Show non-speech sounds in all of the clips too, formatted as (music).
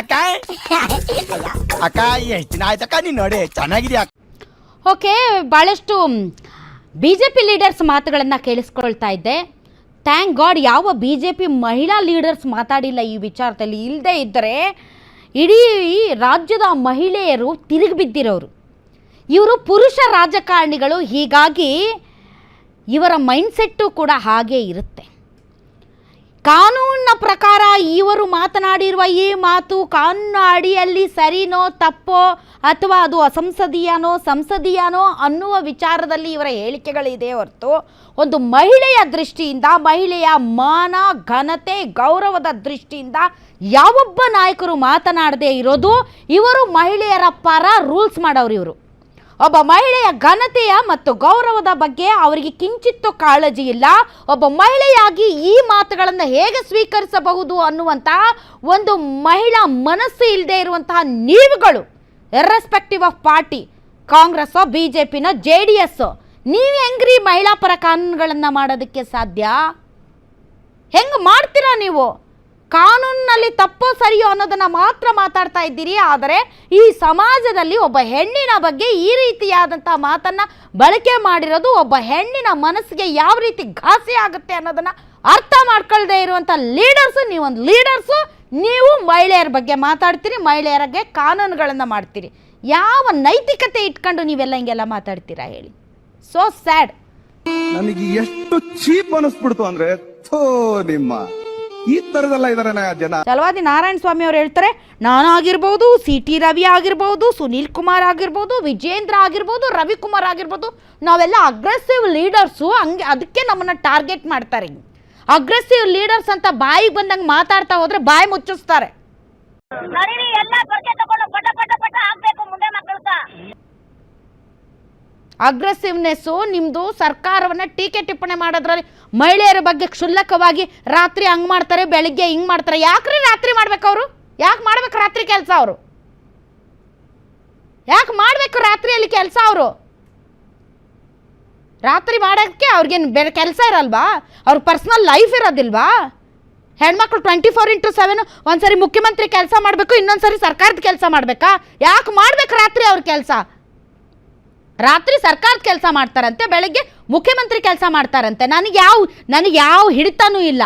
ಅಕ್ಕ. ಅಕ್ಕ ಎಷ್ಟು ಆಯ್ತಕ್ಕ ನೀನು ನೋಡಿ ಓಕೆ ಭಾಳಷ್ಟು ಬಿ ಜೆ ಪಿ ಲೀಡರ್ಸ್ ಮಾತುಗಳನ್ನು ಕೇಳಿಸ್ಕೊಳ್ತಾ ಇದ್ದೆ. ಥ್ಯಾಂಕ್ ಗಾಡ್ ಯಾವ ಬಿ ಜೆ ಪಿ ಮಹಿಳಾ ಲೀಡರ್ಸ್ ಮಾತಾಡಿಲ್ಲ ಈ ವಿಚಾರದಲ್ಲಿ. ಇಲ್ಲದೆ ಇದ್ದರೆ ಇಡೀ ರಾಜ್ಯದ ಮಹಿಳೆಯರು ತಿರುಗಿ ಬಿದ್ದಿರೋರು. ಇವರು ಪುರುಷ ರಾಜಕಾರಣಿಗಳು, ಹೀಗಾಗಿ ಇವರ ಮೈಂಡ್ಸೆಟ್ಟು ಕೂಡ ಹಾಗೇ ಇರುತ್ತೆ. ಕಾನೂನಿನ ಪ್ರಕಾರ ಇವರು ಮಾತನಾಡಿರುವ ಈ ಮಾತು ಕಾನೂನು ಅಡಿಯಲ್ಲಿ ಸರಿನೋ ತಪ್ಪೋ ಅಥವಾ ಅದು ಅಸಂಸದೀಯನೋ ಸಂಸದೀಯನೋ ಅನ್ನುವ ವಿಚಾರದಲ್ಲಿ ಇವರ ಹೇಳಿಕೆಗಳಿದೆ ಹೊರತು ಒಂದು ಮಹಿಳೆಯ ದೃಷ್ಟಿಯಿಂದ, ಮಹಿಳೆಯ ಮಾನ, ಘನತೆ, ಗೌರವದ ದೃಷ್ಟಿಯಿಂದ ಯಾವೊಬ್ಬ ನಾಯಕರು ಮಾತನಾಡದೇ ಇರೋದು ಇವರು ಮಹಿಳೆಯರ ಪರ ರೂಲ್ಸ್ ಮಾಡೋರು ಇವರು. ಒಬ್ಬ ಮಹಿಳೆಯ ಘನತೆಯ ಮತ್ತು ಗೌರವದ ಬಗ್ಗೆ ಅವರಿಗೆ ಕಿಂಚಿತ್ತು ಕಾಳಜಿ ಇಲ್ಲ. ಒಬ್ಬ ಮಹಿಳೆಯಾಗಿ ಈ ಮಾತುಗಳನ್ನು ಹೇಗೆ ಸ್ವೀಕರಿಸಬಹುದು ಅನ್ನುವಂತಹ ಒಂದು ಮಹಿಳಾ ಮನಸ್ಸು ಇಲ್ಲದೆ ಇರುವಂತಹ ನೀವುಗಳು ಇರ್ರೆಸ್ಪೆಕ್ಟಿವ್ ಆಫ್ ಪಾರ್ಟಿ ಕಾಂಗ್ರೆಸ್ಸೋ ಬಿ ಜೆ ಪಿನೋ ಜೆ ಡಿ ಎಸ್ಸೋ, ನೀವು ಹೆಂಗ್ರಿ ಮಹಿಳಾ ಪರ ಕಾನೂನುಗಳನ್ನು ಮಾಡೋದಕ್ಕೆ ಸಾಧ್ಯ? ಹೆಂಗೆ ಮಾಡ್ತೀರಾ ನೀವು? ಕಾನೂನಿನಲ್ಲಿ ತಪ್ಪೋ ಸರಿಯೋ ಅನ್ನೋದನ್ನ ಮಾತ್ರ ಮಾತಾಡ್ತಾ ಇದ್ದೀರಿ. ಆದರೆ ಈ ಸಮಾಜದಲ್ಲಿ ಒಬ್ಬ ಹೆಣ್ಣಿನ ಬಗ್ಗೆ ಈ ರೀತಿಯಾದಂಥ ಮಾತನ್ನ ಬಳಕೆ ಮಾಡಿರೋದು ಒಬ್ಬ ಹೆಣ್ಣಿನ ಮನಸ್ಸಿಗೆ ಯಾವ ರೀತಿ ಘಾಸಿ ಆಗುತ್ತೆ ಅನ್ನೋದನ್ನ ಅರ್ಥ ಮಾಡ್ಕೊಳ್ದೇ ಇರುವಂಥ ಲೀಡರ್ಸು, ನೀವೊಂದು ಲೀಡರ್ಸು, ನೀವು ಮಹಿಳೆಯರ ಬಗ್ಗೆ ಮಾತಾಡ್ತೀರಿ, ಮಹಿಳೆಯರಿಗೆ ಕಾನೂನುಗಳನ್ನು ಮಾಡ್ತೀರಿ. ಯಾವ ನೈತಿಕತೆ ಇಟ್ಕೊಂಡು ನೀವೆಲ್ಲ ಹಿಂಗೆಲ್ಲ ಮಾತಾಡ್ತೀರಾ ಹೇಳಿ. ಸೋ ಸ್ಯಾಡ್ ನನಗೆ ಎಷ್ಟು ಚೀಪ್ ಅನಿಸ್ಬಿಡ್ತು ಅಂದ್ರೆ ನಿಮ್ಮ ಈ ತರದಲ್ಲ ಇದಾರೆ ಜನ. ಚಲವಾದಿ ನಾರಾಯಣ ಸ್ವಾಮಿ ಅವ್ರು ಹೇಳ್ತಾರೆ ನಾನು ಆಗಿರ್ಬೋದು ಸಿ ಟಿ ರವಿ ಆಗಿರ್ಬೋದು ಸುನೀಲ್ ಕುಮಾರ್ ಆಗಿರ್ಬೋದು ವಿಜೇಂದ್ರ ಆಗಿರ್ಬೋದು ರವಿಕುಮಾರ್ ಆಗಿರ್ಬೋದು ನಾವೆಲ್ಲ ಅಗ್ರೆಸಿವ್ ಲೀಡರ್ಸು ಹಂಗೆ ಅದಕ್ಕೆ ನಮ್ಮನ್ನ ಟಾರ್ಗೆಟ್ ಮಾಡ್ತಾರೆ. ಅಗ್ರೆಸಿವ್ ಲೀಡರ್ಸ್ ಅಂತ ಬಾಯಿಗೆ ಬಂದಂಗೆ ಮಾತಾಡ್ತಾ ಹೋದ್ರೆ ಬಾಯಿ ಮುಚ್ಚಿಸ್ತಾರೆ ನಳಿನಿ ಎಲ್ಲ ಪೊರ್ಕೆ ತಗೊಂಡು ಪಟ ಪಟ ಪಟ ಹಾಕ್ಬೇಕು ಮುಂದೆ ಮಕ್ಕಳ್ಗ ಅಗ್ರೆಸಿವ್ನೆಸ್ಸು ನಿಮ್ಮದು ಸರ್ಕಾರವನ್ನು ಟೀಕೆ ಟಿಪ್ಪಣಿ ಮಾಡೋದ್ರಲ್ಲಿ ಮಹಿಳೆಯರ ಬಗ್ಗೆ ಕ್ಷುಲ್ಲಕವಾಗಿ ರಾತ್ರಿ ಹಂಗೆ ಮಾಡ್ತಾರೆ, ಬೆಳಿಗ್ಗೆ ಹಿಂಗೆ ಮಾಡ್ತಾರೆ. ಯಾಕ್ರಿ ರಾತ್ರಿ ಮಾಡ್ಬೇಕು ಅವರು? ಯಾಕೆ ಮಾಡ್ಬೇಕು ರಾತ್ರಿ ಕೆಲಸ ಅವರು? ಯಾಕೆ ಮಾಡಬೇಕು ರಾತ್ರಿಯಲ್ಲಿ ಕೆಲಸ ಅವರು? ರಾತ್ರಿ ಮಾಡೋಕ್ಕೆ ಅವ್ರಿಗೇನು ಬೇರೆ ಕೆಲಸ ಇರಲ್ವಾ? ಅವ್ರ ಪರ್ಸ್ನಲ್ ಲೈಫ್ ಇರೋದಿಲ್ವಾ? ಹೆಣ್ಮಕ್ಳು ಟ್ವೆಂಟಿ ಫೋರ್ ಇಂಟು ಸೆವೆನ್ ಒಂದ್ಸರಿ ಮುಖ್ಯಮಂತ್ರಿ ಕೆಲಸ ಮಾಡಬೇಕು, ಇನ್ನೊಂದ್ಸರಿ ಸರ್ಕಾರದ ಕೆಲಸ ಮಾಡಬೇಕಾ? ಯಾಕೆ ಮಾಡ್ಬೇಕು ರಾತ್ರಿ ಅವ್ರ ಕೆಲಸ? ರಾತ್ರಿ ಸರ್ಕಾರದ ಕೆಲಸ ಮಾಡ್ತಾರಂತೆ, ಬೆಳಗ್ಗೆ ಮುಖ್ಯಮಂತ್ರಿ ಕೆಲಸ ಮಾಡ್ತಾರಂತೆ. ನನಗೆ ಯಾವ ನನಗೆ ಯಾವ ಹಿಡಿತನೂ ಇಲ್ಲ.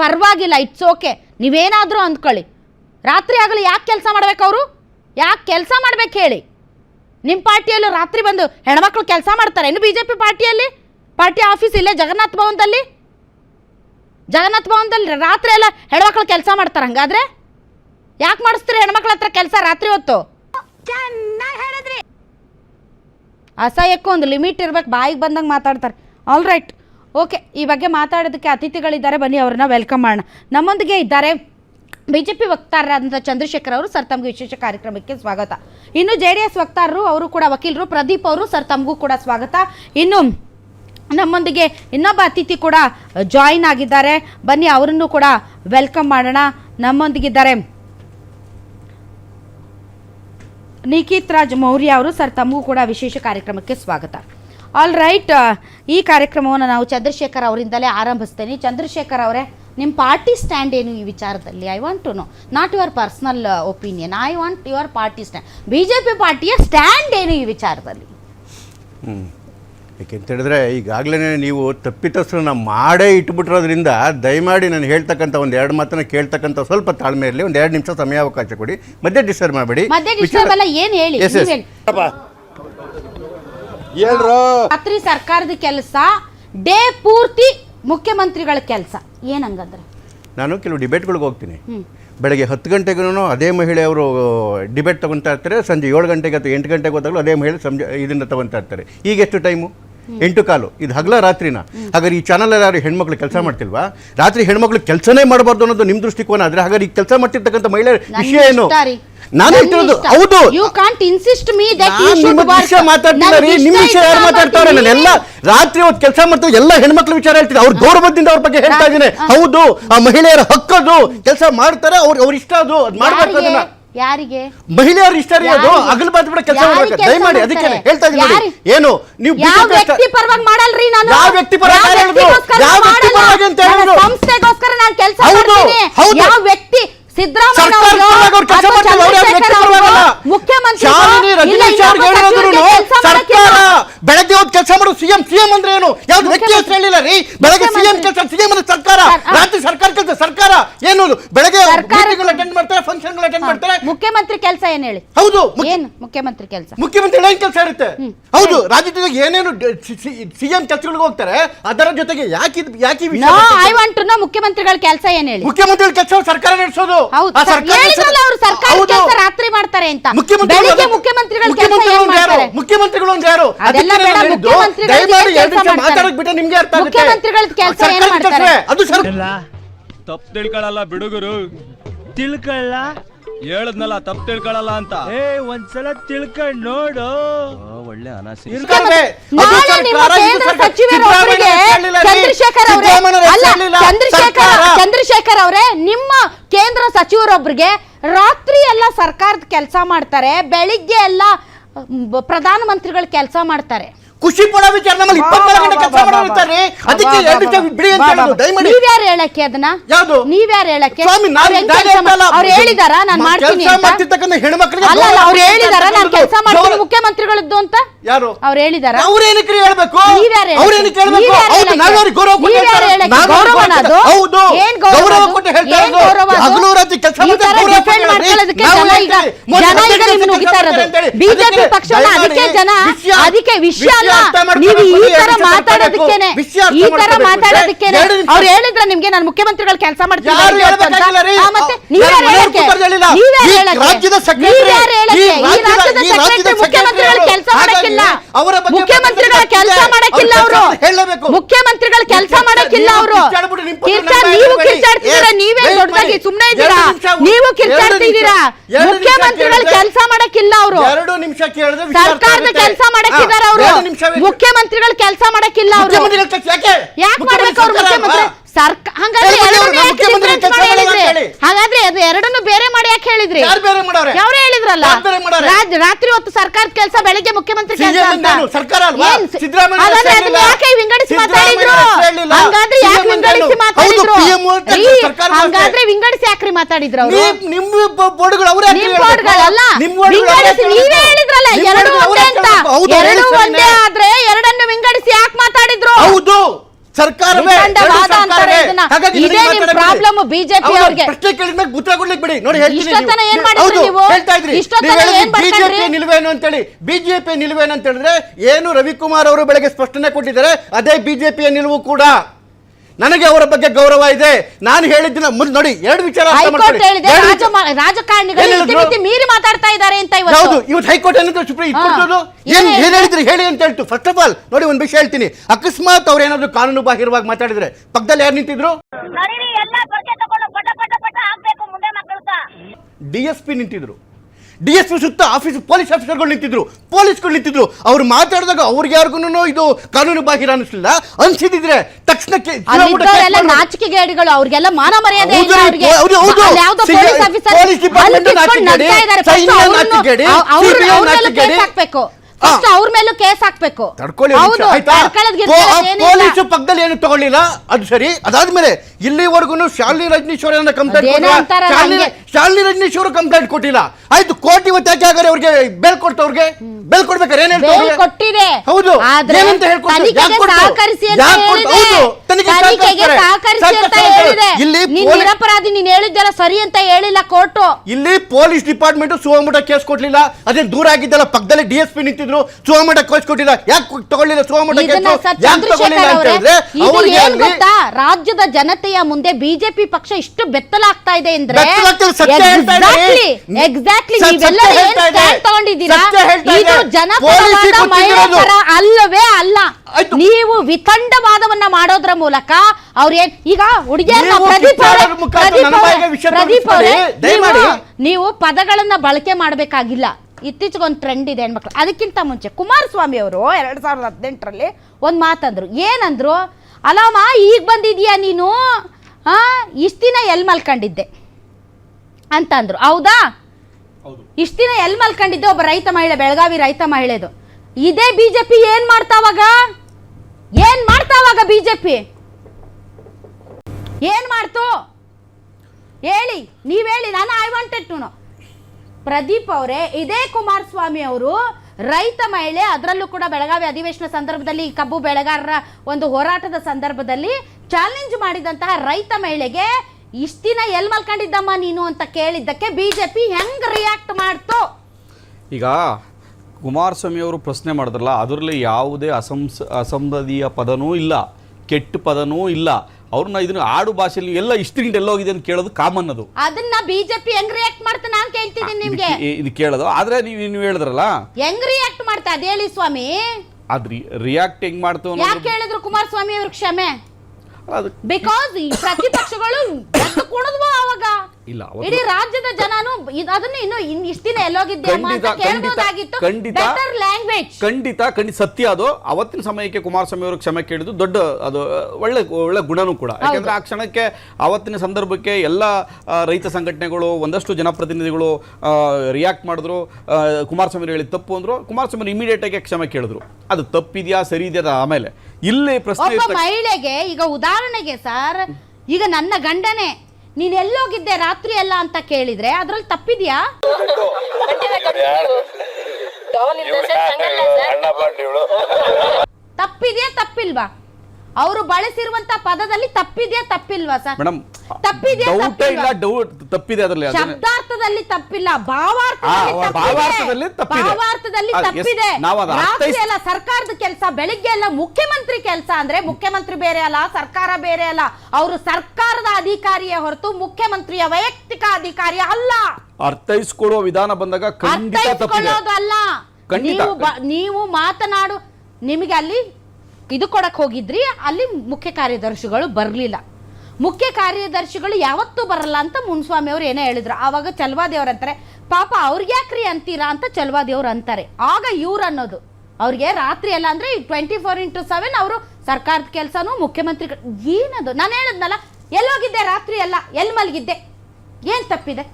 ಪರವಾಗಿಲ್ಲ ಇಟ್ಸ್ ಓಕೆ ನೀವೇನಾದರೂ ಅಂದ್ಕೊಳ್ಳಿ. ರಾತ್ರಿ ಆಗಲಿ ಯಾಕೆ ಕೆಲಸ ಮಾಡ್ಬೇಕು ಅವರು? ಯಾಕೆ ಕೆಲಸ ಮಾಡ್ಬೇಕು ಹೇಳಿ. ನಿಮ್ಮ ಪಾರ್ಟಿಯಲ್ಲೂ ರಾತ್ರಿ ಬಂದು ಹೆಣ್ಮಕ್ಳು ಕೆಲಸ ಮಾಡ್ತಾರೆ. ಇನ್ನು ಬಿ ಜೆ ಪಿ ಪಾರ್ಟಿಯಲ್ಲಿ? ಪಾರ್ಟಿ ಆಫೀಸ್ ಇಲ್ಲೇ ಜಗನ್ನಾಥ ಭವನದಲ್ಲಿ? ಜಗನ್ನಾಥ ಭವನದಲ್ಲಿ ರಾತ್ರಿ ಎಲ್ಲ ಹೆಣ್ಮಕ್ಳು ಕೆಲಸ ಮಾಡ್ತಾರೆ ಹಂಗಾದ್ರೆ ಯಾಕೆ ಮಾಡಿಸ್ತೀರಿ ಹೆಣ್ಮಕ್ಳ ಹತ್ರ ಕೆಲಸ ರಾತ್ರಿ ಹೊತ್ತು? ಅಸಹ್ಯಕ್ಕೂ ಒಂದು ಲಿಮಿಟ್ ಇರ್ಬೇಕು, ಬಾಯಿಗೆ ಬಂದಂಗೆ ಮಾತಾಡ್ತಾರೆ. ಆಲ್ ರೈಟ್ ಓಕೆ ಈ ಬಗ್ಗೆ ಮಾತಾಡೋದಕ್ಕೆ ಅತಿಥಿಗಳಿದ್ದಾರೆ, ಬನ್ನಿ ಅವ್ರನ್ನ ವೆಲ್ಕಮ್ ಮಾಡೋಣ. ನಮ್ಮೊಂದಿಗೆ ಇದ್ದಾರೆ ಬಿ ಜೆ ಪಿ ವಕ್ತಾರರಾದಂಥ ಚಂದ್ರಶೇಖರ್ ಅವರು, ಸರ್ ತಮಗೆ ವಿಶೇಷ ಕಾರ್ಯಕ್ರಮಕ್ಕೆ ಸ್ವಾಗತ. ಇನ್ನು ಜೆ ಡಿ ಎಸ್ ವಕ್ತಾರರು, ಅವರು ಕೂಡ ವಕೀಲರು, ಪ್ರದೀಪ್ ಅವರು, ಸರ್ ತಮಗೂ ಕೂಡ ಸ್ವಾಗತ. ಇನ್ನು ನಮ್ಮೊಂದಿಗೆ ಇನ್ನೊಬ್ಬ ಅತಿಥಿ ಕೂಡ ಜಾಯಿನ್ ಆಗಿದ್ದಾರೆ. ಬನ್ನಿ, ಅವರನ್ನು ಕೂಡ ವೆಲ್ಕಮ್ ಮಾಡೋಣ. ನಮ್ಮೊಂದಿಗಿದ್ದಾರೆ ನಿಖಿತ್ ರಾಜ್ ಮೌರ್ಯ ಅವರು, ಸರ್, ತಮಗೂ ಕೂಡ ವಿಶೇಷ ಕಾರ್ಯಕ್ರಮಕ್ಕೆ ಸ್ವಾಗತ. ಆಲ್ ರೈಟ್ ಈ ಕಾರ್ಯಕ್ರಮವನ್ನು ನಾವು ಚಂದ್ರಶೇಖರ್ ಅವರಿಂದಲೇ ಆರಂಭಿಸ್ತೇನೆ. ಚಂದ್ರಶೇಖರ್ ಅವರೇ, ನಿಮ್ಮ ಪಾರ್ಟಿ ಸ್ಟ್ಯಾಂಡ್ ಏನು ಈ ವಿಚಾರದಲ್ಲಿ? I want to know not your personal opinion I want your party stand B J P ಪಾರ್ಟಿಯ ಸ್ಟ್ಯಾಂಡ್ ಏನು ಈ ವಿಚಾರದಲ್ಲಿ? ಹ್ಮ್. ಯಾಕೆಂತ ಹೇಳಿದ್ರೆ ಈಗಾಗಲೇ ನೀವು ತಪ್ಪಿತಸ್ಥರನ್ನ ಮಾಡೇ ಇಟ್ಬಿಟ್ಟಿರೋದ್ರಿಂದ ದಯಮಾಡಿ ನಾನು ಹೇಳ್ತಕ್ಕಂಥ ಒಂದು ಎರಡು ಮಾತನ್ನ ಕೇಳ್ತಕ್ಕಂಥ ಸ್ವಲ್ಪ ತಾಳ್ಮೆ ಇರಲಿ. ಒಂದು ಎರಡು ನಿಮಿಷ ಸಮಯಾವಕಾಶ ಕೊಡಿ. ಮಧ್ಯೆ ಡಿಸ್ಟರ್ಬ್ ಮಾಡಬೇಡಿ. ರಾತ್ರಿ ಸರ್ಕಾರದ ಕೆಲಸ ಡೇ ಪೂರ್ತಿ ಮುಖ್ಯಮಂತ್ರಿಗಳ ಕೆಲಸ. ಏನಂಗಂದ್ರೆ? ನಾನು ಕೆಲವು ಡಿಬೇಟ್ಗಳಿಗೆ ಹೋಗ್ತೀನಿ. ಬೆಳಗ್ಗೆ ಹತ್ತು ಗಂಟೆಗೂ ಅದೇ ಮಹಿಳೆಯವರು ಡಿಬೇಟ್ ತೊಗೊತಾ ಇರ್ತಾರೆ. ಸಂಜೆ ಏಳು ಗಂಟೆಗೆ ಅಥವಾ ಎಂಟು ಗಂಟೆಗೆ ಹೋದಾಗಲೂ ಅದೇ ಮಹಿಳೆ ಸಂಜೆ ಇದನ್ನು ತೊಗೊತಾ ಇರ್ತಾರೆ. ಈಗ ಎಷ್ಟು ಟೈಮು ಎಂಟು ಕಾಲು. ಇದು ಹಗಲ ರಾತ್ರಿನ. ಹಾಗಾದ್ರೆ ಈ ಚಾನಲ್ ಯಾರು ಹೆಣ್ಮಕ್ಳು ಕೆಲಸ ಮಾಡ್ತಿಲ್ವಾ? ರಾತ್ರಿ ಹೆಣ್ಮಕ್ಳು ಕೆಲಸನೇ ಮಾಡಬಾರ್ದು ಅನ್ನೋದು ನಿಮ್ಮ ದೃಷ್ಟಿಕೋನ. ಆದರೆ ಹಾಗಾದ್ರೆ ಈ ಕೆಲಸ ಮಾಡ್ತಿರ್ತಕ್ಕಂಥ ಮಹಿಳೆಯರ ವಿಷಯ ಏನು? ನಾನು ಹೇಳ್ತಿರೋದು ಹೌದು. You can't insist me that you should ನಿಮ್ಮ ವಿಷಯ ಮಾತಾಡ್ತಿಲ್ಲ ರೀ. ನಿಮ್ಮ ವಿಷಯ ಯಾರು ಮಾತಾಡ್ತಾರೆ ನಾನು ಎಲ್ಲ ರಾತ್ರಿ ಹೊತ್ತು ಕೆಲಸ ಮಾಡ್ತಾರೆ ಎಲ್ಲ ಹೆಣ್ಮಕ್ಳ ವಿಚಾರ ಹೇಳ್ತೀನಿ. ಅವ್ರ ಗೌರವದಿಂದ ಅವ್ರ ಬಗ್ಗೆ ಹೇಳ್ತಾ ಇದ್ದೀನಿ. ಹೌದು ಆ ಮಹಿಳೆಯರ ಹಕ್ಕದು ಕೆಲಸ ಮಾಡ್ತಾರೆ ಅವ್ರ ಅವ್ರ ಇಷ್ಟ ಅದು. ಅದು ಮಾಡ್ಬೇಕು ಅದನ್ನ. ಯಾರಿಗೆ? ಮಹಿಳೆಯರ ಇಷ್ಟ ರೀ ಅದು. ಅಗಲ ಬಾತ್ ಬಿಡ ಕೆಲಸ ಮಾಡ್ಬೇಕು? ದಯಮಾಡಿ ಅದಕ್ಕೆ ಹೇಳ್ತಾ ಇದ್ದೀನಿ ನೋಡಿ. ಏನು? ನೀವು ಯಾವ ವ್ಯಕ್ತಿ ಪರವಾಗಿ ಮಾಡಲ್ರಿ ನಾನು? ಯಾವ ವ್ಯಕ್ತಿ ಪರವಾಗಿ ಯಾವ ವ್ಯಕ್ತಿ ಪರವಾಗಿ ಅಂತ ಹೇಳಿದ್ರು ಹೇಳುದು? ಸಂಸ್ಥೆಗೋಸ್ಕರ ನಾನು ಕೆಲಸ ಮಾಡ್ತೀನಿ. ಹೌದು. ಯಾವ ವ್ಯಕ್ತಿ ಸಿದ್ದರಾಮಯ್ಯ. ಮುಖ್ಯಮಂತ್ರಿ ಬೆಳಗ್ಗೆ ಹೋಗಿ ಕೆಲಸ ಮಾಡೋದು ಸಿಎಂ ಸಿಎಂ ಅಂದ್ರೆ ಏನು? ಯಾವ್ದು ವ್ಯಕ್ತಿ ಹೆಸರು ಹೇಳಿಲ್ಲ ರೀ? ಬೆಳಗ್ಗೆ ಸಿಎಂ. ಕೆಲಸ ಸಿಎಂ ಅಂದ್ರೆ ಸರ್ಕಾರ. ಸರ್, ರಾತ್ರಿ ಸರ್ಕಾರ ಕೆಲಸ ಸರ್ಕಾರ. ಏನು ಬೆಳಗ್ಗೆ ಅಟೆಂಡ್ ಮಾಡ್ತಾರೆ ಫಂಕ್ಷನ್ ಅಟೆಂಡ್ ಮಾಡ್ತಾರೆ. ಮುಖ್ಯಮಂತ್ರಿ ಕೆಲಸ ಏನ್ ಹೇಳಿ? ಹೌದು ಏನು ಮುಖ್ಯಮಂತ್ರಿ ಕೆಲಸ? ಮುಖ್ಯಮಂತ್ರಿ ಏನ್ ಕೆಲಸ ಇರುತ್ತೆ. ಹೌದು ರಾಜ್ಯದಲ್ಲಿ ಏನೇನು ಸಿಎಂ ಕೆಲಸಗಳಿಗೆ ಹೋಗ್ತಾರೆ ಅದರ ಜೊತೆಗೆ ಯಾಕೆ ಯಾಕೆ? ಐ ವಾಂಟ್ ಟು ನೋ ಮುಖ್ಯಮಂತ್ರಿಗಳ ಕೆಲಸ ಏನ್ ಹೇಳಿ? ಮುಖ್ಯಮಂತ್ರಿ ಕೆಲಸ ಸರ್ಕಾರ ನಡೆಸೋದು. ಹೌದು ಅವರು ಸರ್ಕಾರ ಹೌದು. ಕೆಲಸ ರಾತ್ರಿ ಮಾಡ್ತಾರೆ ಅಂತ. ಮುಖ್ಯಮಂತ್ರಿ ಮುಖ್ಯಮಂತ್ರಿಗಳ ಮುಖ್ಯಮಂತ್ರಿಗಳು ಯಾರು? ಮುಖ್ಯಮಂತ್ರಿಗಳು ಯಾರು? ಅದೆಲ್ಲ ಬೇಡ, ನಾನು ಹೇಳಿದ್ದು, ಮುಖ್ಯಮಂತ್ರಿಗಳು ದಯಮಾಡಿ ಏನ್ ಎರಡು ಕೆಲ್ಸ ನಿಮಿಷ ಮಾಡ್ತಾರೆ? ಮಾತಾಡೋಕ್ ಬಿಟ್ಟರೆ ನಿಮ್ಗೆ ಅರ್ಥ ಆಗುತ್ತೆ ಮುಖ್ಯಮಂತ್ರಿಗಳ ಕೆಲ್ಸ ಏನ್ ಸರ್ಕಾರದ ಮಾಡ್ತಾರೆ? ಅದು ಸರ್ ಎಲ್ಲ ತಪ್ಪು ತಿಳ್ಕೊಳಲ್ಲ ಬಿಡುಗರು ತಿಳ್ಕೊಳ್ಳ ಹೇಳದ್ನಲ್ಲ ತಪ್ಪು ತಿಳ್ಕೊಳಲ್ಲ ಅಂತ ಏ ಒಂದ್ಸಲ ತಿಳ್ಕೊಂಡ್ ನೋಡು ಒಳ್ಳೆ ಅನಾಸಿ ಸರ್ಕಾರವೇ. ಅದು ನಾಳೆ ಸರ್ಕಾರ, ನಿಮ್ಮ ಇದು ಕೇಂದ್ರ ಸರ್ಕಾರ. ಸಚಿವರೊಬ್ಬರಿಗೆ ಸಿದ್ದರಾಮಯ್ಯ ಹೇಳಿಲ್ಲ ರೀ. ಚಂದ್ರಶೇಖರ್ ಅವರೇ ಸಿದ್ದರಾಮಯ್ಯ ಅಲ್ಲ ಹೇಳಿಲ್ಲ. ಚಂದ್ರಶೇಖರ್ ಸರ್ಕಾರ. ಚಂದ್ರಶೇಖರ್ ಅವರೇ ನಿಮ್ಮ ಕೇಂದ್ರ ಸಚಿವರೊಬ್ರಿಗೆ ರಾತ್ರಿ ಎಲ್ಲ ಸರ್ಕಾರದ ಕೆಲಸ ಮಾಡ್ತಾರೆ ಬೆಳಿಗ್ಗೆ ಎಲ್ಲ ಪ್ರಧಾನಮಂತ್ರಿಗಳು ಕೆಲಸ ಮಾಡ್ತಾರೆ. ಖುಷಿ ಪಡೋ ವಿಚಾರ ನಮ್ಮಲ್ಲಿ ಇಪ್ಪತ್ನಾಲ್ಕು ಗಂಟೆ ಕೆಲಸ ಮಾಡೋರಿರ್ತಾರೆ ಅದಕ್ಕೆ ಎರಡು ನಿಮಿಷ ಬಿಡಿ ಅಂತ ಹೇಳೋದು ದಯಮಾಡಿ. ನೀವ್ಯಾರು ಹೇಳಕ್ಕೆ ಅದನ್ನ? ಯಾವ್ದು? ನೀವ್ಯಾರು ಹೇಳಕ್ಕೆ? ಸ್ವಾಮಿ ನಾನು ಅವ್ರು ಹೇಳಿದಾರ? ನಾನು ಮಾಡ್ತೀನಿ ಕೆಲಸ ಅಂತ? ಮಾಡ್ತಿರ್ತಕ್ಕಂಥ ಹೆಣ್ಮಕ್ಳಿಗೆ ಅಲ್ಲ ಅಲ್ಲ ಅವ್ರು ಹೇಳಿದಾರ? ನಾನು ಕೆಲಸ ಮಾಡ್ತೀನಿ ಮುಖ್ಯಮಂತ್ರಿಗಳದ್ದು ಅಂತ? ಯಾರು ಅವ್ರು ಹೇಳಿದಾರ ಅವ್ರೇನಕ್ಕೆ ಹೇಳ್ಬೇಕು ನೀವ್ಯಾರು ಹೇಳಕ್ಕೆ? ಅವ್ರೇನಕ್ಕೆ ಹೇಳ್ಬೇಕು ಹೌದು ನಾನು ಅವ್ರಿಗೆ ಗೌರವ ಕೊಟ್ಟು ನೀವ್ಯಾರು ಹೇಳ್ತಾರೆ. ಹೇಳಕ್ಕೆ? ನಾವ್ ಅವ್ರಿಗೆ ಗೌರವನ ಅದು? ಹೌದು ಏನ್ ಗೌರವ ಗೌರವ ಅದು? ಕೊಟ್ಟು ಹೇಳ್ತಾ ಏನ್ ಇರೋದು. ಗೌರವ ಅದು? ಹಗಲು ರಾತ್ರಿ ಕೆಲಸ ಈ ತರ ಗೌರವ defend ಮಾಡ್ಕೊಳ್ಳೋದಕ್ಕೆ ಜನ ಈಗ ಜನ ಈಗ ಹದಿನೈದು ನಿಮ್ಗೆ ಇರೋದು ಅಂತೇಳಿ. ಬಿಜೆಪಿ ಅದಕ್ಕೆ ಜನ ಅದಕ್ಕೆ ವಿಷಯ ಅಲ್ಲ ನೀವು ಈ ತರ ಮಾತಾಡೋದಕ್ಕೇನೆ ಈ ತರ ಮಾತಾಡೋದಕ್ಕೆ ಮಾತಾಡೋದಕ್ಕೇನೆ. ಅವ್ರು ಹೇಳಿದ್ರ ನಿಮ್ಗೆ ನಾನು ಮುಖ್ಯಮಂತ್ರಿಗಳು ಕೆಲಸ ಮಾಡ್ತೀನಿ ಯಾರು ಅಂತ. ಹೇಳ್ಬೇಕಾಗಿಲ್ಲ ರೀ. ಆ, ಮತ್ತೆ ಅವ್ರು ನೀವ್ಯಾರು ಮನೆಯವ್ರು ಹೇಳಕ್ಕೆ ಕೂತ್ಕೊಂಡು ಹೇಳಿಲ್ಲ. ಈ ರಾಜ್ಯದ ಸೆಕ್ರೆಟರಿ ಈ ರಾಜ್ಯದ- ಮುಖ್ಯಮಂತ್ರಿಗಳು ಕೆಲಸ ಮಾಡಕ್ಕಿಲ್ಲ. ಅವರ ಮುಖ್ಯಮಂತ್ರಿಗಳ ಕೆಲಸ ಮಾಡಕ್ಕಿಲ್ಲ ಅವರು ಹೇಳಬೇಕು. ಮುಖ್ಯಮಂತ್ರಿಗಳು ಕೆಲಸ ಮಾಡಕ್ಕಿಲ್ಲ ಅವರು. ನೀವು ಕಿರ್ಚಾಡ್ತಿದ್ದೀರಾ? ನೀವೇ ದೊಡ್ಡದಾಗಿ ಸುಮ್ಮನೆ ಇದ್ದೀರಾ? ನೀವು ಕಿರ್ಚಾಡ್ತಿದ್ದೀರಾ? ಮುಖ್ಯಮಂತ್ರಿಗಳು ಕೆಲಸ ಮಾಡಕ್ಕಿಲ್ಲ ಅವರು. ಎರಡು ನಿಮಿಷ ಕೇಳಿದ್ರೆ ಸರ್ಕಾರದ ಕೆಲಸ ಮಾಡಕ್ಕಿದ್ದಾರೆ ಅವರು. ಮುಖ್ಯಮಂತ್ರಿಗಳ. ಕೆಲಸ ಮಾಡಕ್ಕಿಲ್ಲ ಅವರು. ಯಾಕೆ? ಮಾಡ್ಬೇಕು ಅವ್ರು? ಮುಖ್ಯಮಂತ್ರಿ ಸರ್ಕಾರ ಸರ್ಕ ಹಂಗಾದ್ರೆ. ಹಾಗಾದ್ರೆ ಅದು ಎರಡನ್ನೂ ಹೇಳಿದ್ರಿ ಯಾರು ಬೇರೆ ಮಾಡವ್ರೆ? ಯಾವ್ರೇ ಹೇಳಿದ್ರಲ್ಲ ಯಾರ್ ಬೇರೆ ಮಾಡವ್ರೆ? ರಾಜ್- ರಾತ್ರಿ ಹೊತ್ತು ಸರ್ಕಾರದ ಕೆಲಸ ಬೆಳಿಗ್ಗೆ ಮುಖ್ಯಮಂತ್ರಿ CM ಕೆಲಸ ಅಂತ ಅಂದ್ರೇನು? ಸರ್ಕಾರ ಅಲ್ವಾ? ಏನ್ ಸಿ- ಸಿದ್ದರಾಮಯ್ಯ ಹಾಗಾದ್ರೆ ಹೆಸರು ಅದನ್ನ ಹೇಳಿಲ್ಲ. ಯಾಕೆ ವಿಂಗಡಿಸಿ ಸಿದ್ದರಾಮಯ್ಯ ಮಾತಾಡಿದ್ರು ಹೆಸರು ಹೇಳಿಲ್ಲ. ಹಂಗಾದ್ರೆ ಯಾಕೆ CM ವಿಂಗಡಿಸಿ ಅಂದ್ರೇನು? ಮಾತಾಡಿದ್ರು ಹೌದು, PM ಅಂತ ರೀ, ಸರ್ಕಾರ ಮಾಡ್ತಾರೆ. ಹಂಗಾದ್ರೆ ವಿಂಗಡಿಸಿ ಯಾಕ್ರಿ ಮಾತಾಡಿದ್ರು ಅವರು ನೀವ್- ನಿಮ್ಮ ಬ- ಬೋರ್ಡ್ಗಳು ಅವರೇ ಯಾಕೆ ನಿಮ್ ಹೇಳ್ಬೇಕು? ಬೋರ್ಡ್ಗಳಲ್ಲ ನಿಮ್ಮ ಬೋರ್ಡ್ಗಳು ಅವರೇ ವಿಂಗಡಿಸಿ ಯಾಕೆ ನೀವೇ ಹೇಳ್ಬೇಕು? ಹೇಳಿದ್ರಲ್ಲ ಎರಡು ಬೋರ್ಡ್ಗಳು ಅವರೇ ಒಂದೇ ಹೇಳ್ಬೇಕು? ಹೌದು, ಎರಡು ಹೇಳಿ ಒಂದೇ ಸರಿನೇ. ಆದ್ರೆ ಎರಡನ್ನು ವಿಂಗಡಿಸಿ ಯಾಕೆ ಮಾತಾಡಿದ್ರು ಹೌದು ಸರ್ಕಾರವೇ ವಿತಂಡ ಎರಡು ವಾದ ಅಂತಾರೆ ಸರ್ಕಾರವೇ. ಇದನ್ನ. ಹಾಗಾಗಿ ಇದೇ ನಿಮಗೆ ನಿಮ್ ಮಾತಾಡಬೇಡಿ. Problem ಪ್ರಾಬ್ಲಮ್ ಬಿಜೆಪಿ ಅವ್ರಿಗೆ. ಪ್ರಶ್ನೆ ಕೇಳಿದ್ಮೇಲೆ ಉತ್ತರ ಕೊಡ್ಲಿಕ್ಕೆ ಬಿಡಿ ನೋಡಿ ಹೇಳ್ತೀನಿ. ಏನ್ ಮಾಡಿದ್ರಿ ನೀವು? ಹೇಳ್ತಾ ಇದ್ರಿ? ಬಿಜೆಪಿ ನಿಲುವೇನು ಅಂತೇಳಿ ಬಿಜೆಪಿ ನಿಲುವೇನು ಅಂತ ಹೇಳಿದ್ರೆ ಏನು ರವಿಕುಮಾರ್ ಅವರು ಬೆಳಗ್ಗೆ ಸ್ಪಷ್ಟನೆ ಕೊಟ್ಟಿದ್ದಾರೆ ಅದೇ ಬಿಜೆಪಿಯ ನಿಲುವು ಕೂಡ ನನಗೆ ಅವರ ಬಗ್ಗೆ ಗೌರವ ಇದೆ. ನಾನು ಹೇಳಿದ್ದಿನ ಮುಂದೆ ನೋಡಿ ಎರಡು ವಿಚಾರ ಅರ್ಥ ಹೈಕೋರ್ಟ್ ಮಾಡ್ಕೊಳ್ಳಿ. ಹೇಳಿದೆ ಎರಡು ರಾಜ ವಿಚಾರ- ರಾಜಕಾರಣಿಗಳು ಏನ್ ಹೇಳಿದ್ರು? ಇತಿಮಿತಿ ಮೀರಿ ಮಾತಾಡ್ತಾ ಇದ್ದಾರೆ ಅಂತ ಹೌದು ಇವತ್ತು ಇವತ್ತು ಹೈಕೋರ್ಟ್ ಏನಾದ್ರು ಸುಪ್ರೀಂ ಹಾ. ಕೊಟ್ಟರು ಏನ್ ಏನ್ ಹೇಳಿದ್ರು? ಏನ್ ಹೇಳಿದ್ರಿ? ಹೇಳಿ ಅಂತ ಹೇಳ್ತು. ಫಸ್ಟ್ ಆಫ್ ಆಲ್ ನೋಡಿ ಒಂದ್ ವಿಷಯ ಹೇಳ್ತೀನಿ. ಅಕಸ್ಮಾತ್ ಅವ್ರ ಏನಾದ್ರು ಕಾನೂನು ಬಾಹಿರವಾಗಿ ಮಾತಾಡಿದ್ರೆ ಪಕ್ಕದಲ್ಲಿ ಯಾರು ನಿಂತಿದ್ರು? ನಡೀರಿ ಎಲ್ಲ ಪೊರ್ಕೆ ತಗೊಂಡು ಪಟ ಪಟ ಪಟ ಹಾಕ್ಬೇಕು ಮುಂದೆ ಮಕ್ಕಳ್ಕ ಡಿ ಎಸ್ ಪಿ ನಿಂತಿದ್ರು. ಡಿ ಎಸ್ ಪಿ ಸುತ್ತ ಆಫೀಸ್ ಪೊಲೀಸ್ ಆಫೀಸರ್ಗಳು ನಿಂತಿದ್ರು. ಪೊಲೀಸ್ಗಳು ನಿಂತಿದ್ರು. ಅವ್ರು ಮಾತಾಡಿದಾಗ ಅವ್ರಿಗೆ ಯಾರಿಗೂ ಇದು ಕಾನೂನು ಬಾಹಿರ ಅನಿಸ್ಲಿಲ್ಲ ಅನ್ಸಿದ್ರೆ ತಕ್ಷಣಕ್ಕೆ ನಾಚಿಕೆ ನಾಚಿಕೆಗೇಡಿಗಳು ಅವ್ರಿಗೆಲ್ಲ ಮಾನ ಮರ್ಯಾದೆ ಹಾಕ್ಬೇಕು. ಅವ್ರ ಮೇಲೂ ಕೇಸ್ ಹಾಕ್ಬೇಕು. ತಡ್ಕೊಳ್ಳಿ. ಪೊಲೀಸು ಪಕ್ಕದಲ್ಲಿ ಏನು ತಗೊಳ್ಳಿಲ್ಲ? ಅದು ಸರಿ. ಅದಾದ್ಮೇಲೆ ಇಲ್ಲಿವರೆಗೂ ಶಾಲಿನಿ ರಜನೀಶ್ವರ ಕಂಪ್ಲೇಂಟ್ ಶಾಲಿನಿ ರಜನೀಶ್ ಅವರು ಕಂಪ್ಲೇಂಟ್ ಕೊಟ್ಟಿಲ್ಲ. ಆಯ್ತು ಕೋಟಿ ಇವತ್ತು ಯಾಕೆ ಹಾಗಾದ್ರೆ ಅವ್ರಿಗೆ ಬೇಲ್ ಕೊಡ್ತು ಅವ್ರಿಗೆ ಬೇಲ್ ಕೊಡ್ಬೇಕಾರೆ ಏನ್ ಬೇಲ್ ಕೊಟ್ಟಿದೆ. ಹೌದು. ಆದ್ರೆ ಏನಂತ ಹೇಳ್ಕೊಡ್ತಾರೆ? ತನಿಖೆಗೆ ಯಾಕ್ ಕೊಡ್ತು? ಸಹಕರಿಸಿ ಅಂತ ಯಾಕ್ ಕೊಡ್ತು? ಹೇಳಿದೆ. ಹೌದು, ತನಿಖೆಗೆ ತನಿಖೆಗೆ ಸಹಕರಿಸ್ತಾರೆ. ಸಹಕರಿಸಿ ಅಂತ ಸಹಕರಿಸ್ತಾರೆ. ಹೇಳಿದೆ. ಇಲ್ಲಿ ನೀನ್ ಪೊಲೀಸ್- ನಿರಪರಾಧಿ ನೀನ್ ಹೇಳಿದ್ದೆಲ್ಲ ಸರಿ ಅಂತ ಹೇಳಿಲ್ಲ ಕೋರ್ಟು. ಇಲ್ಲಿ ಪೊಲೀಸ್ ಡಿಪಾರ್ಟ್ಮೆಂಟ್ ಸುವಮಠ ಕೇಸ್ ಕೊಡ್ಲಿಲ್ಲ. ಅದೇ ದೂರ ಆಗಿದ್ದಲ್ಲ ಪಕ್ಕದಲ್ಲಿ ಡಿ ಎಸ್ ಪಿ ನಿಂತಿದ್ರು. ಸುವಮಠ ಕೇಸ್ ಕೊಟ್ಟಿಲ್ಲ. ಯಾಕೆ ತಗೊಳ್ಳಿಲ್ಲ ಸುವಮಠ ಇದನ್ನ ಕೇಸ್? ಸರ್ ಯಾಕೆ ತಗೊಳ್ಳಿಲ್ಲ ಚಂದ್ರಶೇಖರ್ ಅಂತ ಅವರೇ ಹೇಳಿದ್ರೆ ಇದು ಅವ್ರಿಗೆ ಏನ್ ಅಲ್ಲಿ ಗೊತ್ತಾ? ರಾಜ್ಯದ ಜನತೆಯ ಮುಂದೆ ಬಿಜೆಪಿ ಪಕ್ಷ ಇಷ್ಟು ಬೆತ್ತಲಾಗ್ತಾ ಇದೆ ಅಂದ್ರೆ ಬೆತ್ತಲಾಗ್ತಿಲ್ಲ, ಸತ್ಯ ಹೇಳ್ತಾ ಇದೆ. ಎಕ್ಸಾಕ್ಟ್ಲಿ ಸತ್ಯ ನೀವೆಲ್ಲ ಏನ್ ಸ್ಟ್ಯಾಂಡ್ ತಗೊಂಡಿದ್ದೀರಾ? ಸತ್ಯ ಹೇಳ್ತಾ ಇದೆ. ಇದು ಜನಪರವಾದ ಮಹಿಳೆ ಅಲ್ಲವೇ ಅಲ್ಲ. ನೀವು ವಿತಂಡವಾದವನ್ನ ಮಾಡೋದ್ರ ಮೂಲಕ ಅವ್ರ ಏನ್ ಈಗ ಹುಡುಗಿಯರ್ನ ನೀವು ಪ್ರದೀಪ್ ಪ್ರದೀಪ್ ಅವರೇ ಪದಗಳನ್ನ ಬಳಕೆ ಮಾಡಬೇಕಾಗಿಲ್ಲ. ಇತ್ತೀಚೆಗೆ ಒಂದು ಟ್ರೆಂಡ್ ಇದೆ ಹೆಣ್ಮಕ್ಳು. ಅದಕ್ಕಿಂತ ಮುಂಚೆ ಕುಮಾರಸ್ವಾಮಿ ಅವರು ಎರಡ್ ಸಾವಿರದ ಹದಿನೆಂಟರಲ್ಲಿ ಒಂದು ಮಾತಂದ್ರು. ಏನಂದ್ರು ಅಲಮ್ಮ ಈಗ ಬಂದಿದ್ಯಾ ನೀನು? ಹಾ ಇಷ್ಟ ದಿನ ಎಲ್ಲಿ ಮಲ್ಕೊಂಡಿದ್ದೆ? ಅಂತಂದ್ರು. ಹೌದಾ? ಇಷ್ಟ ದಿನ ಎಲ್ಲಿ ಮಲ್ಕೊಂಡಿದ್ದೆ? ಒಬ್ಬ ರೈತ ಮಹಿಳೆ ಬೆಳಗಾವಿ ರೈತ ಮಹಿಳೆದು. ಇದೇ ಬಿಜೆಪಿ ಏನ್ ಮಾಡ್ತಾವಾಗ? ಏನ್ ಮಾಡ್ತಾವಾಗ ಬಿಜೆಪಿ? ಏನ್ ಮಾಡ್ತು? ಹೇಳಿ ನೀವ್ ಹೇಳಿ ನಾನು I wanted to know Pradeep ಅವರೇ ಇದೇ ಕುಮಾರಸ್ವಾಮಿ ಅವರು ರೈತ ಮಹಿಳೆ ಅದರಲ್ಲೂ ಕೂಡ ಬೆಳಗಾವಿ ಅಧಿವೇಶನ ಸಂದರ್ಭದಲ್ಲಿ ಕಬ್ಬು ಬೆಳೆಗಾರರ ಒಂದು ಹೋರಾಟದ ಸಂದರ್ಭದಲ್ಲಿ ಚಾಲೆಂಜ್ ಮಾಡಿದಂತಹ ರೈತ ಮಹಿಳೆಗೆ ಇಷ್ಟ ದಿನ ಎಲ್ಲಿ ಮಲ್ಕೊಂಡಿದ್ದಮ್ಮ ನೀನು ಅಂತ ಕೇಳಿದ್ದಕ್ಕೆ ಬಿಜೆಪಿ ಹೆಂಗ್ ರಿಯಾಕ್ಟ್ ಮಾಡ್ತು? ಈಗ ಕುಮಾರಸ್ವಾಮಿ ಅವರು ಪ್ರಶ್ನೆ ಮಾಡಿದ್ರಲ್ಲ ಅದರಲ್ಲಿ ಯಾವುದೇ ಅಸಂಸ ಅಸಂಬದೀಯ ಪದನೂ ಇಲ್ಲ ಕೆಟ್ಟ ಪದನೂ ಇಲ್ಲ. ಅವ್ರನ್ನ ಇದನ್ನ ಆಡು ಭಾಷೆಯಲ್ಲಿ ಎಲ್ಲ ಇಷ್ಟಿಂದ ಎಲ್ಲೋಗಿದೆ ಅಂತ ಕೇಳೋದು ಕಾಮನ್ ಅದು. ಅದನ್ನ ಬಿಜೆಪಿ ಹೆಂಗ್ ರಿಯಾಕ್ಟ್ ಮಾಡ್ತಾ ನಾನು ಕೇಳ್ತಿದ್ದೀನಿ ನಿಮಗೆ. ಇದು ಕೇಳೋದು. ಆದ್ರೆ ನೀವು ನೀವು ಹೇಳಿದ್ರಲ್ಲ? ಹೆಂಗ್ ರಿಯಾಕ್ಟ್ ಮಾಡ್ತಾ ಅದ್ ಹೇಳಿ ಸ್ವಾಮಿ? ಅದ್ರಿ ರಿಯಾಕ್ಟ್ ಹೆಂಗ್ ಮಾಡ್ತು ಯಾಕೆ ಹೇಳಿದ್ರು ಕುಮಾರಸ್ವಾಮಿ ಅವ್ರ ಕ್ಷಮೆ? ಬಿಕಾಸ್ ಪ್ರತಿಪಕ್ಷಗಳು (laughs) ಕುಣಿದ್ವು ಅವಾಗ? ಇಲ್ಲ, ಇಡೀ ರಾಜ್ಯದ ಜನನು ಇದ್- ಅದನ್ನ ಇನ್ನು ಇನ್ ಇಷ್ಟ ದಿನ ಎಲ್ಲೋಗಿದ್ದೆ ಅಮ್ಮ ಅಂತ ಖಂಡಿತ ಖಂಡಿತ ಕೇಳ್ಬೋದಾಗಿತ್ತು. ಖಂಡಿತ. ಬೆಟರ್ ಲ್ಯಾಂಗ್ವೇಜ್ ಖಂಡಿತ ಖಂಡಿತ. ಸತ್ಯ ಅದು. ಅವತ್ತಿನ ಸಮಯಕ್ಕೆ ಕುಮಾರಸ್ವಾಮಿ ಅವರು ಕ್ಷಮೆ ಕೇಳಿದ್ದು ದೊಡ್ಡ ಅದು ಒಳ್ಳೆ ಒಳ್ಳೆ ಗುಣನೂ ಕೂಡ. ಯಾಕಂದ್ರೆ ಆ ಕ್ಷಣಕ್ಕೆ ಅವತ್ತಿನ ಸಂದರ್ಭಕ್ಕೆ ಎಲ್ಲ ಆ, ರೈತ ಸಂಘಟನೆಗಳು ಒಂದಷ್ಟು ಜನಪ್ರತಿನಿಧಿಗಳು ರಿಯಾಕ್ಟ್ ಮಾಡಿದ್ರು. ಆ, ಕುಮಾರಸ್ವಾಮಿ ಅವರು ಹೇಳಿದ ತಪ್ಪು ಅಂದ್ರು. ಕುಮಾರಸ್ವಾಮಿ ಇಮಿಡಿಯೇಟ್ ಆಗಿ ಕ್ಷಮೆ ಕೇಳಿದ್ರು. ಅದು ತಪ್ಪಿದ್ಯಾ ಸರಿ ಇದೆಯಾ ಆಮೇಲೆ. ಇಲ್ಲಿ ಪ್ರಶ್ನೆ ಒಬ್ಬ ಇರ್ತಕ್ಕ- ಮಹಿಳೆಗೆ ಈಗ ಉದಾಹರಣೆಗೆ ಸರ್ ಈಗ ನನ್ನ ಗಂಡನೇ ನೀನ್ ಎಲ್ಲೋಗಿದ್ದೆ ರಾತ್ರಿ ಎಲ್ಲ ಅಂತ ಕೇಳಿದ್ರೆ ಅದ್ರಲ್ಲಿ ತಪ್ಪಿದ್ಯಾ? ತಪ್ಪಿದ್ಯಾ ತಪ್ಪಿಲ್ವಾ? ಅವರು ಬಳಸಿರುವಂತ ಪದದಲ್ಲಿ ತಪ್ಪಿದೆಯಾ ತಪ್ಪಿಲ್ವಾ ಸರ್? ಮೇಡಮ್ ತಪ್ಪಿದೆಯಾ ಡೌಟೇ ಇಲ್ಲ? ಡೌಟ್ ತಪ್ಪಿದೆ ಅದರಲ್ಲಿ ಶಬ್ದಾರ್ಥದಲ್ಲಿ ತಪ್ಪಿಲ್ಲ ಭಾವಾರ್ಥದಲ್ಲಿ. ಭಾವಾರ್ಥದಲ್ಲಿ ತಪ್ಪಿದೆ. ಭಾವಾರ್ಥದಲ್ಲಿ ತಪ್ಪಿದೆ. ರಾತ್ರಿ ಎಲ್ಲ ಸರ್ಕಾರದ ಕೆಲಸ ಬೆಳಿಗ್ಗೆ ಎಲ್ಲ ಮುಖ್ಯಮಂತ್ರಿ ಕೆಲಸ ಅಂದ್ರೆ ಮುಖ್ಯಮಂತ್ರಿ ಬೇರೆ ಅಲ್ಲ ಸರ್ಕಾರ ಬೇರೆ ಅಲ್ಲ. ಅವರು ಸರ್ಕಾರದ ಅಧಿಕಾರಿಯ ಹೊರತು ಮುಖ್ಯಮಂತ್ರಿಯ ವೈಯಕ್ತಿಕ ಅಧಿಕಾರಿ ಅಲ್ಲ. ಅರ್ಥೈಸ್ಕೊಳ್ಳುವ ವಿಧಾನ ಬಂದಾಗ ಖಂಡಿತ ತಪ್ಪಿದೆ. ಅಲ್ಲ. ನೀವು ಮಾತನಾಡು ನಿಮಗೆ ಅಲ್ಲಿ ಇದು ಕೊಡಕ್ಕೆ ಹೋಗಿದ್ರಿ, ಅಲ್ಲಿ ಮುಖ್ಯ ಕಾರ್ಯದರ್ಶಿಗಳು ಬರಲಿಲ್ಲ. ಮುಖ್ಯ ಕಾರ್ಯದರ್ಶಿಗಳು ಯಾವತ್ತೂ ಬರಲ್ಲ ಅಂತ ಮುನ್ಸ್ವಾಮಿ ಅವ್ರು ಏನೋ ಹೇಳಿದ್ರು. ಆವಾಗ ಚಲ್ವಾದೇವ್ರು ಅಂತಾರೆ, ಪಾಪ ಅವ್ರಿಗೆ ಯಾಕ್ರಿ ಅಂತೀರಾ ಅಂತ ಚಲ್ವಾದೇವ್ರು ಅಂತಾರೆ. ಆಗ ಇವ್ರು ಅನ್ನೋದು. ಅವ್ರಿಗೆ ರಾತ್ರಿ ಎಲ್ಲ ಅಂದ್ರೆ ಟ್ವೆಂಟಿ ಫೋರ್ ಇಂಟು ಸೆವೆನ್ ಅವರು ಸರ್ಕಾರದ ಕೆಲಸನೂ ಮುಖ್ಯಮಂತ್ರಿ ಏನದು? ನಾನು ಹೇಳಿದ್ನಲ್ಲ ಎಲ್ಲೋಗಿದ್ದೆ ರಾತ್ರಿ ಎಲ್ಲ? ಎಲ್ಲಿ ಮಲಗಿದ್ದೆ? ಏನು ತಪ್ಪಿದೆ?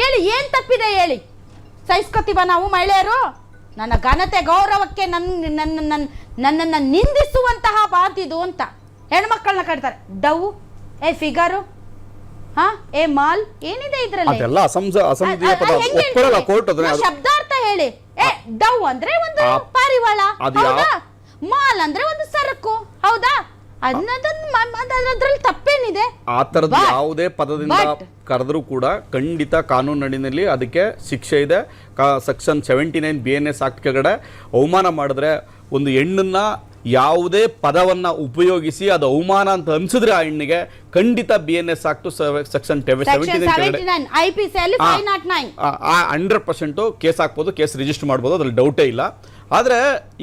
ಹೇಳಿ, ಏನು ತಪ್ಪಿದೆ ಹೇಳಿ? ಸಹಿಸ್ಕೊತೀವ ನಾವು ಮಹಿಳೆಯರು? ನನ್ನ ಘನತೆ ಗೌರವಕ್ಕೆ ನನ್ನ ನನ್ನ ನನ್ನ ನನ್ನನ್ನು ನಿಂದಿಸುವಂತಹ ಬಾತಿದು ಅಂತ. ಹೆಣ್ಮಕ್ಳನ್ನ ಕಟ್ತಾರೆ. ಡವ್ ಏ ಫಿಗರು ಹಾ ಏ ಮಾಲ್ ಏನಿದೆ ಇದ್ರಲ್ಲಿ? ಅದೆಲ್ಲ ಪದ? ಕೋರ್ಟ್ ಅದನ್ನ. ಶಬ್ದಾರ್ಥ ಹೇಳಿ. ಏ ಡವ್ ಅಂದ್ರೆ ಒಂದು ಪಾರಿವಾಳ. ಹೌದಾ? ಮಾಲ್ ಅಂದ್ರೆ ಒಂದು ಸರಕು. ಹೌದಾ? ಅದ್ರಲ್ಲಿ ತಪ್ಪೇನಿದೆ. ಆ ತರದ ಯಾವುದೇ ಪದದಿಂದ ಕರೆದ್ರೂ ಕೂಡ ಖಂಡಿತ ಕಾನೂನಿನಲ್ಲಿ ಅದಕ್ಕೆ ಶಿಕ್ಷೆ ಇದೆ. Section seventy nine B N S act ಕೆಳಗಡೆ ಅವಮಾನ ಮಾಡಿದ್ರೆ ಒಂದು ಹೆಣ್ಣನ್ನ ಯಾವುದೇ ಪದವನ್ನ ಉಪಯೋಗಿಸಿ ಅದು ಅವಮಾನ ಅಂತ ಅನ್ಸಿದ್ರೆ ಆ ಹೆಣ್ಣಿಗೆ ಖಂಡಿತ B N S act section hundred percent case ಹಾಕ್ಬೋದು ಕೇಸ್ ರಿಜಿಸ್ಟರ್ ಮಾಡ್ಬೋದು ಅದ್ರಲ್ಲಿ ಡೌಟೇ ಇಲ್ಲ. ಆದರೆ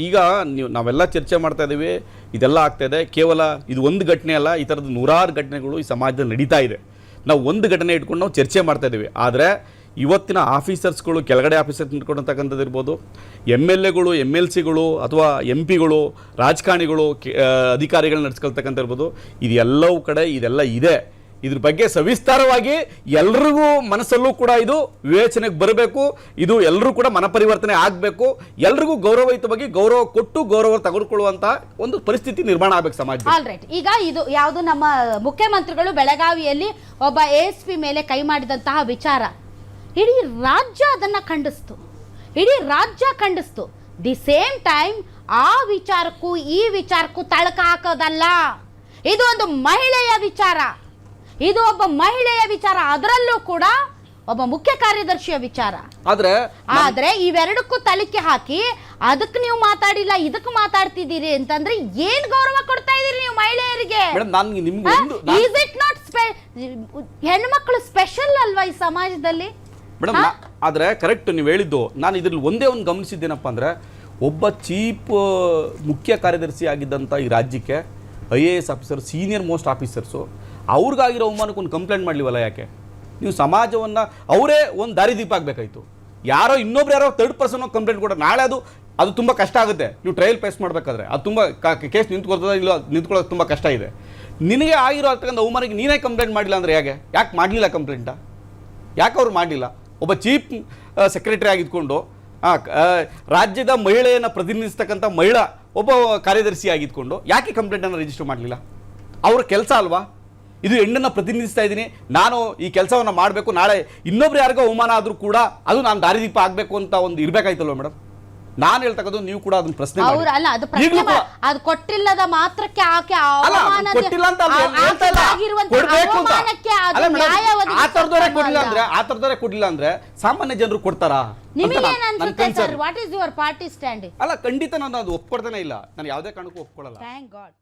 ಈಗ ನೀವು ನಾವೆಲ್ಲ ಚರ್ಚೆ ಮಾಡ್ತಾ ಇದ್ದೀವಿ ಇದೆಲ್ಲ ಆಗ್ತಾಯಿದೆ ಕೇವಲ ಇದು ಒಂದು ಘಟನೆ ಅಲ್ಲ, ಈ ಥರದ ನೂರಾರು ಘಟನೆಗಳು ಈ ಸಮಾಜದಲ್ಲಿ ನಡೀತಾ ಇದೆ. ನಾವು ಒಂದು ಘಟನೆ ಇಟ್ಕೊಂಡು ನಾವು ಚರ್ಚೆ ಮಾಡ್ತಾ ಇದ್ದೀವಿ ಆದರೆ ಇವತ್ತಿನ ಆಫೀಸರ್ಸ್ಗಳು, ಕೆಳಗಡೆ ಆಫೀಸರ್ ನಿಂತ್ಕೊಂಡಿರ್ತಕ್ಕಂಥದ್ದು ಇರ್ಬೋದು ಎಂ ಎಲ್ ಎಗಳು ಎಂ ಎಲ್ ಸಿಗಳು ಅಥವಾ ಎಂ ಪಿಗಳು, ರಾಜಕಾರಣಿಗಳು ಅಧಿಕಾರಿಗಳು ನಡೆಸ್ಕೊಳ್ತಕ್ಕಂಥ ಇರ್ಬೋದು ಇದೆಲ್ಲವೂ ಕಡೆ ಇದೆಲ್ಲ ಇದೆ. ಇದ್ರ ಬಗ್ಗೆ ಸವಿಸ್ತಾರವಾಗಿ ಎಲ್ರಿಗೂ ಮನಸ್ಸಲ್ಲೂ ಕೂಡ ಇದು ವಿವೇಚನೆಗೆ ಬರಬೇಕು. ಇದು ಎಲ್ಲರೂ ಕೂಡ ಮನಪರಿವರ್ತನೆ ಆಗಬೇಕು. ಎಲ್ರಿಗೂ ಗೌರವಯುತವಾಗಿ ಗೌರವ ಕೊಟ್ಟು ಗೌರವ ತೆಗೆದುಕೊಳ್ಳುವಂತ ಒಂದು ಪರಿಸ್ಥಿತಿ ನಿರ್ಮಾಣ ಆಗಬೇಕು ಸಮಾಜ ಈಗ ಇದು ಯಾವುದು ನಮ್ಮ ಮುಖ್ಯಮಂತ್ರಿಗಳು ಬೆಳಗಾವಿಯಲ್ಲಿ ಒಬ್ಬ ಎಸ್ ಪಿ ಮೇಲೆ ಕೈ ಮಾಡಿದಂತಹ ವಿಚಾರ. ಇಡೀ ರಾಜ್ಯ ಅದನ್ನ ಖಂಡಿಸ್ತು. ಇಡೀ ರಾಜ್ಯ ಖಂಡಿಸ್ತು. ದಿ ಸೇಮ್ ಟೈಮ್ ಆ ವಿಚಾರಕ್ಕೂ ಈ ವಿಚಾರಕ್ಕೂ ತಳಕ ಹಾಕೋದಲ್ಲ. ಇದು ಒಂದು ಮಹಿಳೆಯ ವಿಚಾರ. ಇದು ಒಬ್ಬ ಮಹಿಳೆಯ ವಿಚಾರ ಅದರಲ್ಲೂ ಕೂಡ ಒಬ್ಬ ಮುಖ್ಯ ಕಾರ್ಯದರ್ಶಿಯ ವಿಚಾರ. ಆದ್ರೆ ಆದ್ರೆ ಇವೆರಡಕ್ಕೂ ತಲಿಕೆ ಹಾಕಿ ಅದಕ್ಕೆ ನೀವು ಮಾತಾಡಿಲ್ಲ ಇದಕ್ಕೆ ಮಾತಾಡ್ತಿದ್ದೀರಿ ಅಂತಂದ್ರೆ ಏನ್ ಗೌರವ ಕೊಡ್ತಾ ಇದೀರಿ ನೀವು ಮಹಿಳೆಯರಿಗೆ? ಈಸ್ ಇಟ್ ನಾಟ್ ಹೆಣ್ಮಕ್ಳು ಸ್ಪೆಷಲ್ ಅಲ್ವಾ ಈ ಸಮಾಜದಲ್ಲಿ? ಮೇಡಮ್ ಆದ್ರೆ ಕರೆಕ್ಟ್ ನೀವು ಹೇಳಿದ್ದು ನಾನು ಇದ್ರಲ್ಲಿ ಒಂದೇ ಒಂದು ಗಮನಿಸಿದ್ದೇನಪ್ಪ ಅಂದ್ರೆ ಒಬ್ಬ ಚೀಫ್ ಮುಖ್ಯ ಕಾರ್ಯದರ್ಶಿ ಆಗಿದ್ದಂಥ ಈ ರಾಜ್ಯಕ್ಕೆ I A S officer senior most officers ಅವ್ರಿಗಾಗಿರೋ ಅವಮಾನಕ್ಕೆ ಒಂದು ಕಂಪ್ಲೇಂಟ್ ಮಾಡಲಿವಲ್ಲ ಯಾಕೆ? ನೀವು ಸಮಾಜವನ್ನು ಅವರೇ ಒಂದು ದಾರಿದೀಪ ಆಗಬೇಕಾಯ್ತು ಯಾರೋ ಇನ್ನೊಬ್ರು ಯಾರೋ ತರ್ಡ್ ಪರ್ಸನ್ ಕಂಪ್ಲೇಂಟ್ ಕೊಡೋ ನಾಳೆ ಅದು ಅದು ತುಂಬ ಕಷ್ಟ ಆಗುತ್ತೆ. ನೀವು ಟ್ರಯಲ್ ಫೇಸ್ ಮಾಡಬೇಕಾದ್ರೆ ಅದು ತುಂಬ ಕೇಸ್ ನಿಂತ್ಕೊಳ್ತದ ಇಲ್ಲ ನಿಂತ್ಕೊಳ್ಳೋದು ತುಂಬ ಕಷ್ಟ ಇದೆ. ನಿನಗೆ ಆಗಿರೋ ಅಂತಕ್ಕಂಥ ಅವಮಾನಕ್ಕೆ ನೀನೇ ಕಂಪ್ಲೇಂಟ್ ಮಾಡಿಲ್ಲ ಅಂದರೆ ಹೇಗೆ? ಯಾಕೆ ಮಾಡಲಿಲ್ಲ ಕಂಪ್ಲೇಂಟಾ ಯಾಕೆ ಅವ್ರು ಮಾಡಲಿಲ್ಲ? ಒಬ್ಬ ಚೀಫ್ ಸೆಕ್ರೆಟರಿ ಆಗಿದ್ಕೊಂಡು ರಾಜ್ಯದ ಮಹಿಳೆಯನ್ನು ಪ್ರತಿನಿಧಿಸ್ತಕ್ಕಂಥ ಮಹಿಳಾ, ಒಬ್ಬ ಕಾರ್ಯದರ್ಶಿ ಆಗಿದ್ಕೊಂಡು, ಯಾಕೆ ಕಂಪ್ಲೇಂಟನ್ನು ರಿಜಿಸ್ಟರ್ ಮಾಡಲಿಲ್ಲ? ಅವ್ರ ಕೆಲಸ ಅಲ್ವಾ? ಇದು ಹೆಣ್ಣನ್ನ ಪ್ರತಿನಿಧಿಸ್ತಾ ಇದ್ದೀನಿ ನಾನು ಈ ಕೆಲಸವನ್ನು ಮಾಡಬೇಕು ನಾಳೆ ಇನ್ನೊಬ್ರು ಯಾರಿಗೋ ಅವಮಾನ ಆದ್ರೂ ಕೂಡ ಅದು ನಾನು ದಾರಿದೀಪ ಆಗಬೇಕು ಅಂತ ಒಂದು ಇರಬೇಕಾಯ್ತಲ್ವ ಮೇಡಮ್ ನಾನು ಹೇಳ್ತಕ್ಕದ್ದು ನೀವು ಕೂಡ ಅದನ್ನ ಪ್ರಶ್ನೆ. ಅವ್ರು ಅಲ್ಲ ಅದು ಪ್ರಶ್ನೆ ಈಗ್ಲೂ ಮಾ- ಅದು ಕೊಟ್ಟಿಲ್ಲದ ಮಾತ್ರಕ್ಕೆ ಆಕೆ ಅಲ್ಲ, ಅದು ಅವಮಾನದ- ಕೊಟ್ಟಿಲ್ಲ ಅಂತ ಅಲ್ಲ, ಆ- ಹೇಳ್ತಾ ಇಲ್ಲ. ಆಕೆಗಾಗಿರುವಂತ ಕೊಡ್ಬೇಕು ಅಂತ. ಅವಮಾನಕ್ಕೆ ಅದು ಅಲ್ಲ ಮೇಡಮ್, ನ್ಯಾಯ ಆ ಒದಗಿಸ್ತಕ್ಕಂಥ ಥರದವರೇ ಕೊಡ್ಲಿಲ್ಲ ಅಲ್ಲ. ಅಂದ್ರೆ ಆ ಥರದವರೇ ಕೊಡ್ಲಿಲ್ಲ ಅಂದ್ರೆ ಸಾಮಾನ್ಯ ಜನರು ಕೊಡ್ತಾರಾ ಅಂತ ನಿಮಗೆ ನಾನ್- ನನ್ ಅನ್ಸುತ್ತೆ concern. Sir what is your party stand ಅಲ್ಲ ಖಂಡಿತ ನಾನು ಅದು ಒಪ್ಕೊಡ್ತಾನೆ ಇಲ್ಲ ನಾನು ಯಾವ್ದೇ ಕಾರಣಕ್ಕೂ ಒಪ್ಕೊಳ್ಳಲ್ಲ ಥ್ಯಾಂಕ್ ಗಾಡ್